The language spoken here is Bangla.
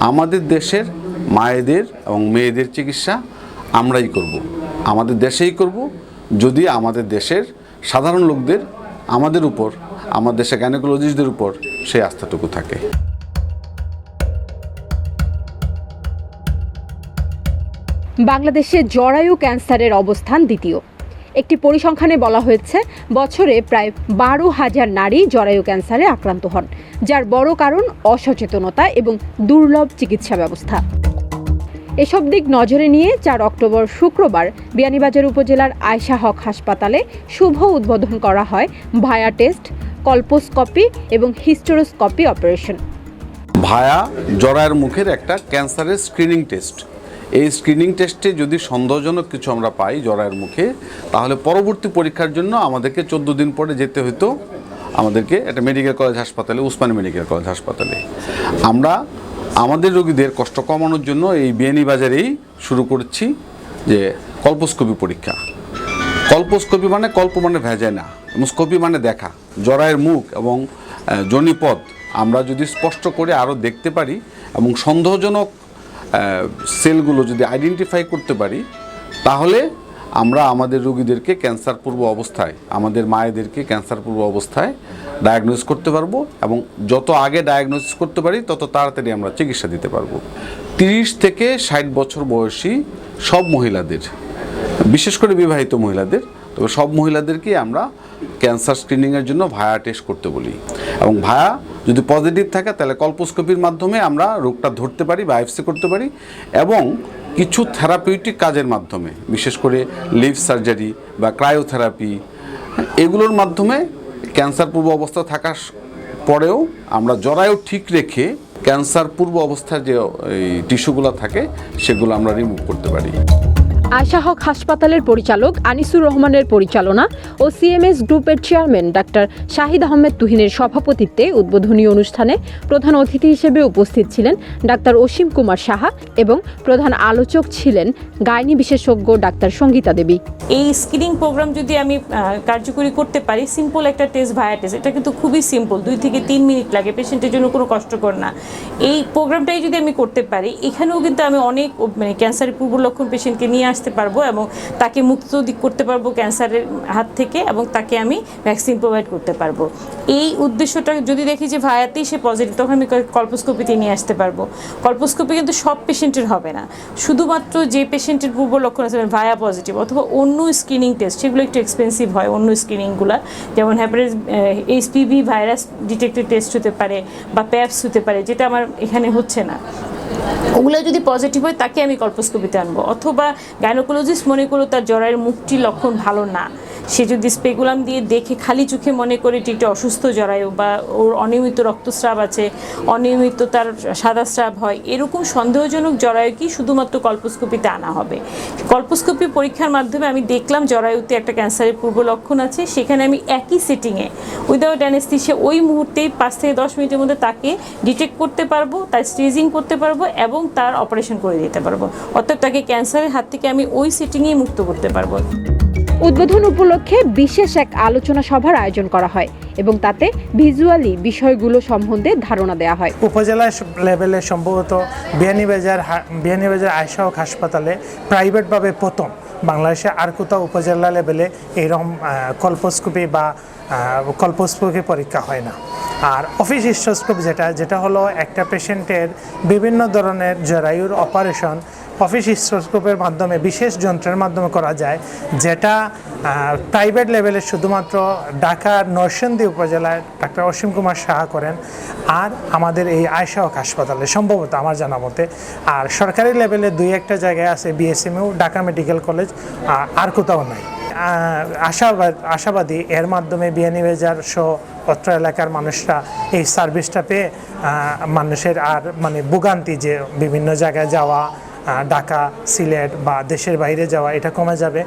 আমাদের দেশের মায়েদের এবং মেয়েদের চিকিৎসা আমরাই করব। আমাদের দেশেই করব। যদি আমাদের দেশের সাধারণ লোকদের আমাদের উপর আমাদের দেশের গ্যানোকোলজিস্টদের উপর সেই আস্থাটুকু থাকে। বাংলাদেশে জরায়ু ক্যান্সারের অবস্থান দ্বিতীয়। একটি পরিসংখ্যানে বলা হয়েছে, বছরে প্রায় বারো হাজার নারী জরায়ু ক্যান্সারে আক্রান্ত হন, যার বড় কারণ অসচেতনতা এবং দুর্লভ চিকিৎসা ব্যবস্থা। এসব দিক নজরে নিয়ে চার অক্টোবর শুক্রবার বিয়ানীবাজার উপজেলার আয়শা হক হাসপাতালে শুভ উদ্বোধন করা হয় ভায়া টেস্ট, কল্পোস্কপি এবং হিস্টোরোস্কপি অপারেশন। ভায়া জরায়ের মুখের একটা ক্যান্সারের স্ক্রিনিং টেস্ট। এই স্ক্রিনিং টেস্টে যদি সন্দেহজনক কিছু আমরা পাই জরায়ের মুখে, তাহলে পরবর্তী পরীক্ষার জন্য আমাদেরকে চোদ্দ দিন পরে যেতে হতো আমাদেরকে একটা মেডিকেল কলেজ হাসপাতালে, উসমানী মেডিকেল কলেজ হাসপাতালে। আমরা আমাদের রোগীদের কষ্ট কমানোর জন্য এই বিয়ানী বাজারেই শুরু করছি যে কল্পস্কোপি পরীক্ষা। কল্পোস্কোপি মানে কল্প মানে ভেজায় না, এবং স্কোপি মানে দেখা। জরায়ের মুখ এবং জনিপদ আমরা যদি স্পষ্ট করে আরও দেখতে পারি, এবং সন্দেহজনক সেলগুলো যদি আইডেন্টিফাই করতে পারি, তাহলে আমরা আমাদের রোগীদেরকে ক্যান্সার পূর্ব অবস্থায়, আমাদের মায়েদেরকে ক্যান্সার পূর্ব অবস্থায় ডায়াগনোস করতে পারব এবং যত আগে ডায়াগনোসিস করতে পারি, তত তাড়াতাড়ি আমরা চিকিৎসা দিতে পারব। তিরিশ থেকে ষাট বছর বয়সী সব মহিলাদের, বিশেষ করে বিবাহিত মহিলাদের, তবে সব মহিলাদেরকে আমরা ক্যান্সার স্ক্রিনিংয়ের জন্য ভায়া টেস্ট করতে বলি। এবং ভায়া যদি পজিটিভ থাকে, তাহলে কল্পোস্কোপির মাধ্যমে আমরা রোগটা ধরতে পারি বায়োপসি করতে পারি এবং কিছু থেরাপিউটিক কাজের মাধ্যমে, বিশেষ করে লিভ সার্জারি বা ক্রায়োথেরাপি এগুলোর মাধ্যমে ক্যান্সার পূর্ব অবস্থা থাকার পরেও আমরা জরায়ু ঠিক রেখে ক্যান্সার পূর্ব অবস্থার যে টিস্যুগুলো থাকে, সেগুলো আমরা রিমুভ করতে পারি। আয়শা হক হাসপাতালের পরিচালক আনিসুর রহমানের পরিচালনা ও সিএমএস গ্রুপের চেয়ারম্যান ডাক্তার শাহিদ আহমেদ তুহিনের সভাপতিত্বে উদ্বোধনী অনুষ্ঠানে প্রধান অতিথি হিসেবে উপস্থিত ছিলেন ডাক্তার অসীম কুমার সাহা এবং প্রধান আলোচক ছিলেন গাইনি বিশেষজ্ঞ ডাক্তার সঙ্গীতা দেবী। এই স্ক্রিনিং প্রোগ্রাম যদি আমি কার্যকরী করতে পারি সিম্পল একটা টেস্ট ভায়া টেস্ট এটা কিন্তু খুবই সিম্পল দুই থেকে তিন মিনিট লাগে পেশেন্টের জন্য কোনো কষ্টকর না। এই প্রোগ্রামটাই যদি আমি করতে পারি, এখানেও কিন্তু আমি অনেক মানে ক্যান্সারের পূর্ব লক্ষণ পেশেন্টকে নিয়ে আসতে পারব এবং তাকে মুক্ত করতে পারব ক্যান্সারের হাত থেকে এবং তাকে আমি ভ্যাকসিন প্রোভাইড করতে পারব। এই উদ্দেশ্যটা যদি দেখি যে ভায়াতেই সে পজিটিভ তখন আমি কল্পোস্কোপিতে নিয়ে আসতে পারব। কল্পোস্কোপি কিন্তু সব পেশেন্টের হবে না। শুধুমাত্র যে পেশেন্টের পূর্ব লক্ষণ আছে ভায়া পজিটিভ অথবা অন্য স্ক্রিনিং টেস্ট সেগুলো একটু এক্সপেন্সিভ হয় অন্য স্ক্রিনিংগুলো যেমন hepatitis HPV virus detected test হতে পারে বা প্যাপস হতে পারে, যেটা আমার এখানে হচ্ছে না। ওগুলো যদি পজিটিভ হয়, তাকে আমি কল্পোস্কোপিতে আনব। অথবা গাইনোকোলজিস্ট মনে করো তার জ্বরের মুখটি লক্ষণ ভালো না। সে যদি স্পেকুলাম দিয়ে দেখে খালি চোখে মনে করে এটি একটা অসুস্থ জরায়ু বা ওর অনিয়মিত রক্তস্রাব আছে, অনিয়মিত তার সাদা স্রাব হয়, এরকম সন্দেহজনক জরায়ু কি শুধুমাত্র কল্পোস্কোপিতে আনা হবে? কল্পোস্কোপি পরীক্ষার মাধ্যমে আমি দেখলাম জরায়ুতে একটা ক্যান্সারের পূর্ব লক্ষণ আছে, সেখানে আমি একই সেটিংয়ে উইদাউট অ্যানেস্থিসিয়া ওই মুহূর্তেই পাঁচ থেকে দশ মিনিটের মধ্যে তাকে ডিটেক্ট করতে পারব, তার স্টেজিং করতে পারব এবং তার অপারেশন করে দিতে পারব। অর্থাৎ তাকে ক্যান্সারের হাত থেকে আমি ওই সেটিংয়েই মুক্ত করতে পারব। উদ্বোধন উপলক্ষে বিশেষ এক আলোচনা সভার আয়োজন করা হয় এবং তাতে ভিজুয়ালি বিষয়গুলো সম্বন্ধে ধারণা দেওয়া হয়। উপজেলা লেভেলে সম্ভবত বিয়ানীবাজার বিয়ানীবাজার আয়সাহক হাসপাতালে প্রাইভেটভাবে প্রথম বাংলাদেশে আর কোথাও উপজেলা লেভেলে এইরকম কল্পোস্কোপি বা কল্পোস্কোপি পরীক্ষা হয় না। আর অফিস হিস্টোস্কোপ যেটা যেটা হলো একটা পেশেন্টের বিভিন্ন ধরনের জরায়ুর অপারেশন অফিস হিস্টোস্কোপের মাধ্যমে, বিশেষ যন্ত্রের মাধ্যমে করা যায়, যেটা প্রাইভেট লেভেলে শুধুমাত্র ঢাকার নরসিংদী উপজেলায় ডাক্তার অসীম কুমার সাহা করেন আর আমাদের এই আয়সাহক হাসপাতালে, সম্ভবত আমার জানা মতে। আর সরকারি লেভেলে দুই একটা জায়গায় আছে বিএসএমইউ ঢাকা মেডিকেল কলেজ, আর কোথাও নাই। আশাবাদ, আশাবাদী, এর মাধ্যমে বিয়ানীবাজার সহ অত্র এলাকার মানুষরা এই সার্ভিসটা পেয়ে মানুষের আর মানে ভোগান্তি যে বিভিন্ন জায়গায় যাওয়া ঢাকা সিলেট বা দেশের বাইরে যাওয়া এটা কমে যাবে।